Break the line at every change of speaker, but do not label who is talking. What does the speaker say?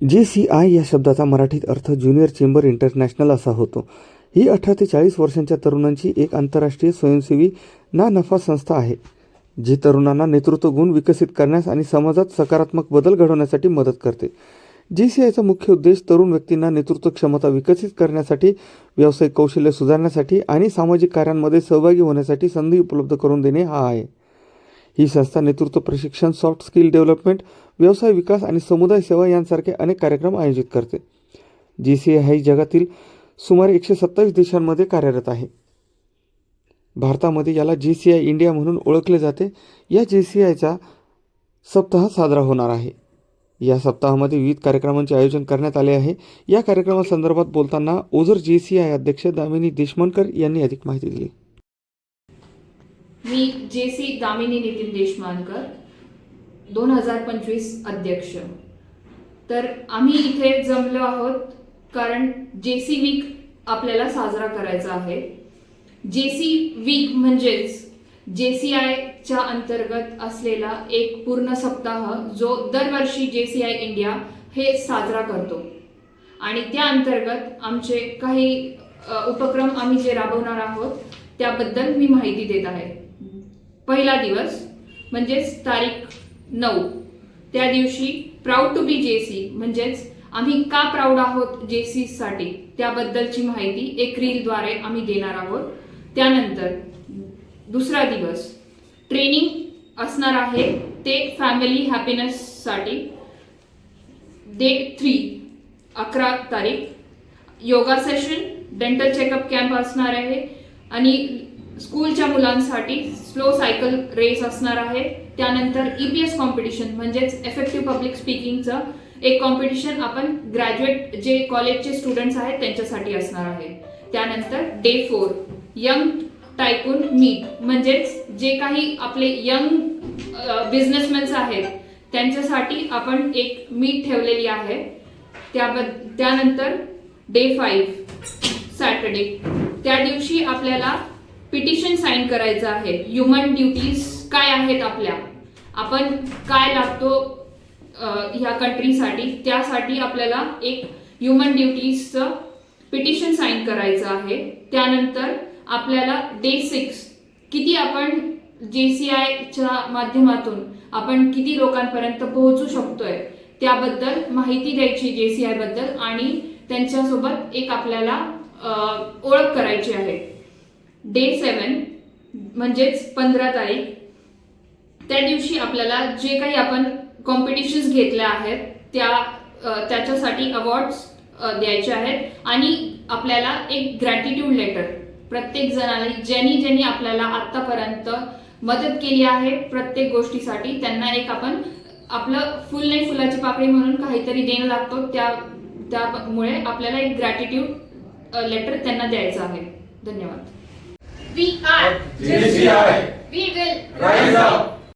जे C I या शब्दाचा मराठीत अर्थ ज्युनियर चेंबर इंटरनॅशनल असा होतो. ही अठरा ते चाळीस वर्षांच्या तरुणांची एक आंतरराष्ट्रीय स्वयंसेवी ना नफा संस्था आहे जी तरुणांना नेतृत्व गुण विकसित करण्यास आणि समाजात सकारात्मक बदल घडवण्यासाठी मदत करते. जी सी आयचा मुख्य उद्देश तरुण व्यक्तींना नेतृत्व क्षमता विकसित करण्यासाठी व्यावसायिक कौशल्य सुधारण्यासाठी आणि सामाजिक कार्यांमध्ये सहभागी होण्यासाठी संधी उपलब्ध करून देणे हा आहे. ही संस्था नेतृत्व प्रशिक्षण सॉफ्ट स्किल डेव्हलपमेंट व्यवसाय विकास आणि समुदाय सेवा यांसारखे अनेक कार्यक्रम आयोजित करते. जी सी आय ही जगातील सुमारे एकशे सत्तावीस देशांमध्ये कार्यरत आहे. भारतामध्ये याला जी सी आय इंडिया म्हणून ओळखले जाते. या जी सी आयचा सप्ताह साजरा होणार आहे. या सप्ताहामध्ये विविध कार्यक्रमांचे आयोजन करण्यात आले आहे. या कार्यक्रमासंदर्भात बोलताना ओझर जी सी आय अध्यक्ष दामिनी देशमनकर यांनी अधिक माहिती दिली.
मी जे सी दामिनी नितीन देशमानकर दोन हजार पंचवीस अध्यक्ष. तर आम्ही इथे जमलो आहोत कारण जे सी वीक आपल्याला साजरा करायचा आहे. जे सी वीक म्हणजेच जे सी आयच्या अंतर्गत असलेला एक पूर्ण सप्ताह जो दरवर्षी जे सी आय इंडिया हे साजरा करतो. आणि त्या अंतर्गत आमचे काही उपक्रम आम्ही जे राबवणार आहोत त्याबद्दल मी माहिती देत आहे. पहिला दिवस म्हणजेच तारीख नऊ. त्या दिवशी proud to B J C म्हणजेच आम्ही का प्राऊड आहोत जे सी साठी? त्याबद्दलची माहिती एक रीलद्वारे आम्ही देणार आहोत. त्यानंतर दुसरा दिवस ट्रेनिंग असणार आहे ते फॅमिली हॅपीनेससाठी डे थ्री अकरा तारीख. Yoga session dental checkup camp असणार आहे. आणि स्कूलच्या मुलांसाठी स्लो सायकल रेस असणार आहे. त्यानंतर ई पी एस कॉम्पिटिशन म्हणजेच एफेक्टिव्ह पब्लिक स्पीकिंगचं एक कॉम्पिटिशन आपण ग्रॅज्युएट जे कॉलेजचे स्टुडंट्स आहेत त्यांच्यासाठी असणार आहे. त्यानंतर day four young tycoon meet म्हणजेच जे काही आपले यंग बिझनेसमॅन्स आहेत त्यांच्यासाठी आपण एक मीट ठेवलेली आहे. त्याबद त्यानंतर डे फाईव्ह सॅटर्डे त्या दिवशी आपल्याला पिटिशन साईन करायचं आहे. ह्युमन ड्युटीज काय आहेत आपल्या? आपण काय लागतो ह्या कंट्रीसाठी त्यासाठी आपल्याला एक ह्युमन ड्युटीजचं पिटिशन साईन करायचं आहे. त्यानंतर आपल्याला डे सिक्स किती आपण जे सी आयच्या माध्यमातून आपण किती लोकांपर्यंत पोहोचू शकतोय त्याबद्दल माहिती द्यायची जे सी आयबद्दल आणि त्यांच्यासोबत एक आपल्याला ओळख करायची आहे. डे सेवन म्हणजेच पंधरा तारीख त्या दिवशी आपल्याला जे काही आपण कॉम्पिटिशन्स घेतल्या आहेत त्या त्याच्यासाठी अवॉर्ड्स द्यायचे आहेत. आणि आपल्याला एक ग्रॅटिट्यूड लेटर प्रत्येक जणाला ज्यांनी ज्यांनी आपल्याला आत्तापर्यंत मदत केली आहे प्रत्येक गोष्टीसाठी त्यांना एक आपण आपलं फुल नाही फुलाची पाकळी म्हणून काहीतरी देणं लागतो. त्या त्यामुळे आपल्याला एक ग्रॅटिट्यूड लेटर त्यांना द्यायचं आहे. धन्यवाद.
We
are
we will
rise up